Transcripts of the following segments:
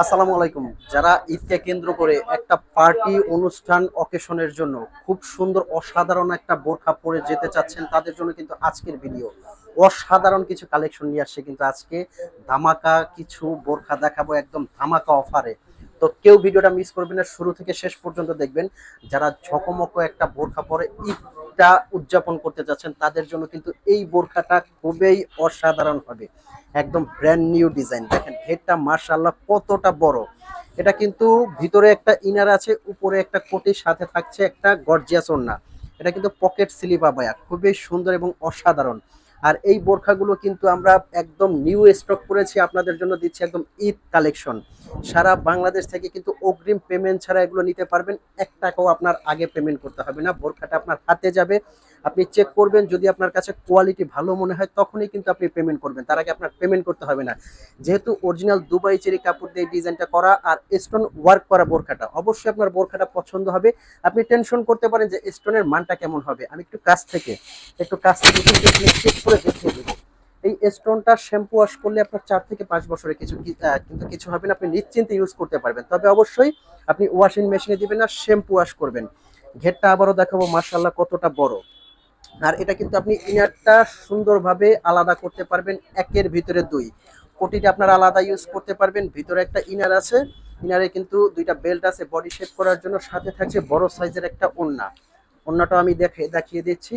আসসালামু আলাইকুম। যারা ঈদকে কেন্দ্র করে একটা পার্টি অনুষ্ঠান অকেশনের জন্য খুব সুন্দর অসাধারণ একটা বোরখা পরে যেতে চাচ্ছেন, তাদের জন্য কিন্তু আজকের ভিডিও। অসাধারণ কিছু কালেকশন নিয়ে আসছে কিন্তু আজকে। ধামাকা কিছু বোরখা দেখাবো একদম ধামাকা অফারে। তো কেউ ভিডিওটা মিস করবেন না, শুরু থেকে শেষ পর্যন্ত দেখবেন। যারা ঝকমক একটা বোরখা পরে ঈদটা উদযাপন করতে যাচ্ছেন তাদের জন্য কিন্তু এই বোরখাটা খুবই অসাধারণ হবে। একদম ব্র্যান্ড নিউ ডিজাইন দেখেন হেডটা মার্শাল্লাহ কতটা বড়। এটা কিন্তু ভিতরে একটা ইনার আছে, উপরে একটা কোটির সাথে থাকছে একটা গর্জিয়াস ওড়না। এটা কিন্তু পকেট স্লিপ আবায়া খুবই সুন্দর এবং অসাধারণ। আর এই বোরখাগুলো কিন্তু আমরা একদম নিউ স্টক করেছি, আপনাদের জন্য দিচ্ছি একদম ঈদ কালেকশন সারা বাংলাদেশ থেকে কিন্তু অগ্রিম পেমেন্ট ছাড়া এগুলো নিতে পারবেন, এক টাকাও আপনার আগে পেমেন্ট করতে হবে না, বোরখাটা আপনার হাতে যাবে। আপনি চেক করবেন, যদি আপনার কাছে কোয়ালিটি ভালো মনে হয়, তখনই কিন্তু আপনি পেমেন্ট করবেন। তার আগে আপনার পেমেন্ট করতে হবে না। যেহেতু অরিজিনাল দুবাই চেরি কাপড় দিয়ে ডিজাইনটা করা আর স্টোন ওয়ার্ক করা বোরখাটা, অবশ্যই আপনার বোরখাটা পছন্দ হবে। আপনি টেনশন করতে পারেন যে স্টোনের মানটা কেমন হবে। আমি একটু কাছ থেকে, একটু কাছ থেকে চেক করে দেখিয়ে দেবো। এই স্টোনটা শ্যাম্পু ওয়াশ করলে আপনার চার থেকে পাঁচ বছরে কিছু কিন্তু কিছু হবে না। আপনি নিশ্চিন্তে ইউজ করতে পারবেন। তবে অবশ্যই আপনি ওয়াশিং মেশিনে দিবেন না শ্যাম্পু ওয়াশ করবেন। ঘেরটা আবারও দেখাবো মার্শাল্লাহ কতটা বড়। আর এটা কিন্তু আপনি ইনারটা সুন্দরভাবে আলাদা করতে পারবেন, একের ভিতরে দুই। কোটিটা আপনারা আলাদা ইউজ করতে পারবেন, ভিতরে একটা ইনার আছে। ইনারে কিন্তু দুইটা বেল্ট আছে বডি শেপ করার জন্য, সাথে থাকছে বড় সাইজের একটা ওন্না ওন্নাটা আমি দেখে দেখিয়ে দিচ্ছি।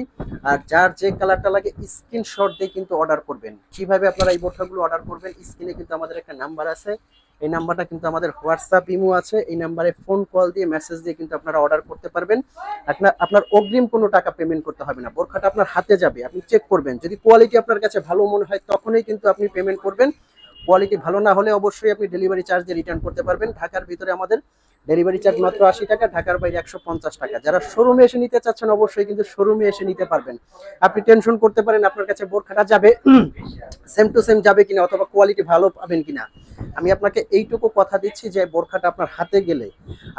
আর যার যে কালারটা লাগে স্ক্রিনশট দিয়ে কিন্তু অর্ডার করবেন। কীভাবে আপনারা এই বোরখাগুলো অর্ডার করবেন স্ক্রিনে কিন্তু আমাদের একটা নাম্বার আছে। এই নাম্বারটা কিন্তু আমাদের হোয়াটসঅ্যাপ ইমো আছে, এই নাম্বারে ফোন কল দিয়ে মেসেজ দিয়ে কিন্তু আপনারা অর্ডার করতে পারবেন। আপনার আপনার অগ্রিম কোনো টাকা পেমেন্ট করতে হবে না। বোরখাটা আপনার হাতে যাবে, আপনি চেক করবেন। যদি কোয়ালিটি আপনার কাছে ভালো মনে হয়, তখনই কিন্তু আপনি পেমেন্ট করবেন। কোয়ালিটি ভালো না হলে অবশ্যই আপনি ডেলিভারি চার্জ দিয়ে রিটার্ন করতে পারবেন। ঢাকার ভিতরে আমাদের ডেলিভারি চার্জ মাত্র আশি টাকা, ঢাকার বাইরে একশো পঞ্চাশ টাকা। যারা শোরুমে এসে নিতে চাচ্ছেন, অবশ্যই কিন্তু শোরুমে এসে নিতে পারবেন। আপনি টেনশন করতে পারেন, আপনার কাছে বোরখাটা যাবে সেম টু সেম যাবে কিনা, অথবা কোয়ালিটি ভালো পাবেন কিনা। আমি আপনাকে এইটুকু কথা দিচ্ছি যে, বোরখাটা আপনার হাতে গেলে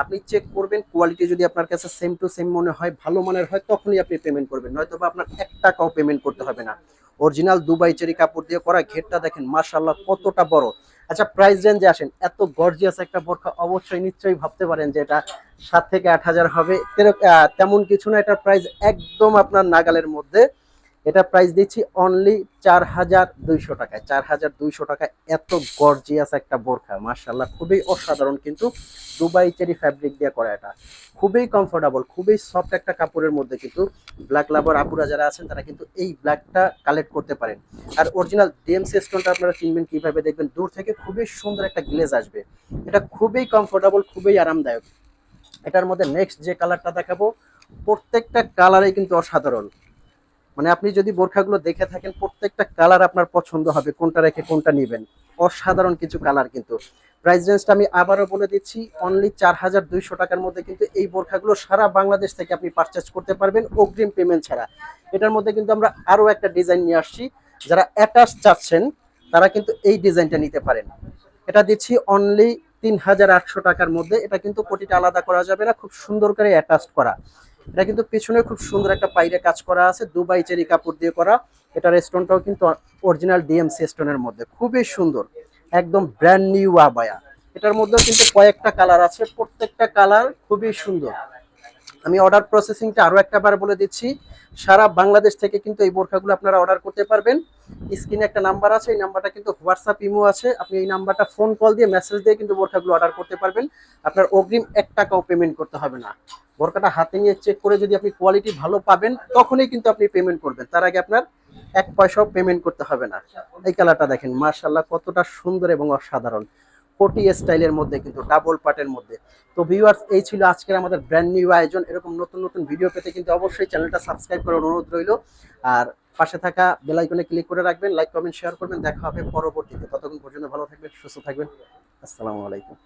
আপনি চেক করবেন কোয়ালিটি যদি আপনার কাছে সেম টু সেম মনে হয়, ভালো মানের হয়, তখনই আপনি পেমেন্ট করবেন। নয়তো বা আপনার এক টাকাও পেমেন্ট করতে হবে না। অরিজিনাল দুবাই চেরি কাপড় দিয়ে করা ঘেরটা দেখেন মাশাল্লাহ কতটা বড়। আচ্ছা প্রাইস রেঞ্জে আসেন। এত গর্জিয়াস একটা বোরখা অবশ্যই নিশ্চয়ই ভাবতে পারেন যে এটা সাত থেকে আট হাজার হবে। তেমন কিছু না, এটার প্রাইস একদম আপনার নাগালের মধ্যে। এটা প্রাইস দিচ্ছি অনলি চার হাজার দুইশো টাকায়। চার হাজার দুইশো টাকায় এত গর্জিয়াস একটা বোরখা। মার্শাল্লাহ খুবই অসাধারণ কিন্তু দুবাই চেরি ফ্যাব্রিক দিয়ে করা এটা। খুবই কমফোর্টেবল খুবই সফট একটা কাপড়ের মধ্যে কিন্তু ব্ল্যাক লাভার আপুরা যারা আছেন, তারা কিন্তু এই ব্ল্যাকটা কালেক্ট করতে পারেন। আর অরিজিনাল ডিএমসি স্টোনটা আপনারা চিনবেন কীভাবে দেখবেন? দূর থেকে খুবই সুন্দর একটা গ্লেজ আসবে। এটা খুবই কমফোর্টেবল খুবই আরামদায়ক। এটার মধ্যে নেক্সট যে কালারটা দেখাবো, প্রত্যেকটা কালারেই কিন্তু অসাধারণ। মানে আপনি যদি বোরখাগুলো দেখে থাকেন, প্রত্যেকটা কালার আপনার পছন্দ হবে, কোনটা রেখে কোনটা নেবেন। অসাধারণ কিছু কালার কিন্তু। প্রাইস রেঞ্জটা আমি আবারও বলে দিচ্ছি অনলি চার হাজার দুইশো টাকার মধ্যে কিন্তু এই বোরখাগুলো সারা বাংলাদেশ থেকে আপনি পারচেস করতে পারবেন অগ্রিম পেমেন্ট ছাড়া। এটার মধ্যে কিন্তু আমরা আরও একটা ডিজাইন নিয়ে আসছি। যারা অ্যাটাচ চাচ্ছেন, তারা কিন্তু এই ডিজাইনটা নিতে পারেন। এটা দিচ্ছি অনলি তিন হাজার আটশো টাকার মধ্যে। এটা কিন্তু কোটিটা আলাদা করা যাবে না, খুব সুন্দর করে অ্যাটাচ করা। এটা কিন্তু পিছনে খুব সুন্দর একটা পাইরে কাজ করা আছে, দুবাই চেরি কাপড় দিয়ে করা। এটার স্টোনটাও কিন্তু অরিজিনাল ডিএমসি স্টোনের মধ্যে। খুবই সুন্দর, একদম ব্র্যান্ড নিউ আবায়া। এটার মধ্যেও কিন্তু কয়েকটা কালার আছে, প্রত্যেকটা কালার খুবই সুন্দর। আমি অর্ডার প্রসেসিংটা আরও একটা বার বলে দিচ্ছি, সারা বাংলাদেশ থেকে কিন্তু এই বোরখাগুলো আপনারা অর্ডার করতে পারবেন। স্ক্রিনে একটা নাম্বার আছে, এই নাম্বারটা কিন্তু হোয়াটসঅ্যাপ ইমো আছে। আপনি এই নাম্বারটা ফোন কল দিয়ে মেসেজ দিয়ে কিন্তু বোরখাগুলো অর্ডার করতে পারবেন। আপনার অগ্রিম এক টাকাও পেমেন্ট করতে হবে না। বোরকাটা হাতে নিয়ে চেক করে যদি আপনি কোয়ালিটি ভালো পাবেন, তখনই কিন্তু আপনি পেমেন্ট করবেন। তার আগে আপনার এক পয়সাও পেমেন্ট করতে হবে না। এই কালারটা দেখেন মার্শাল্লাহ কতটা সুন্দর এবং অসাধারণ। কোটি স্টাইলের মধ্যে কিন্তু ডাবল পার্টের মধ্যে। তো ভিউয়ার্স এই ছিল আজকের আমাদের ব্র্যান্ড নিউ আয়োজন। এরকম নতুন নতুন ভিডিও পেতে কিন্তু অবশ্যই চ্যানেলটা সাবস্ক্রাইব করার অনুরোধ রইল। আর পাশে থাকা বেল আইকনে ক্লিক করে রাখবেন লাইক কমেন্ট শেয়ার করবেন। দেখা হবে পরবর্তীতে। ততক্ষণ পর্যন্ত ভালো থাকবেন, সুস্থ থাকবেন। আসসালামু আলাইকুম।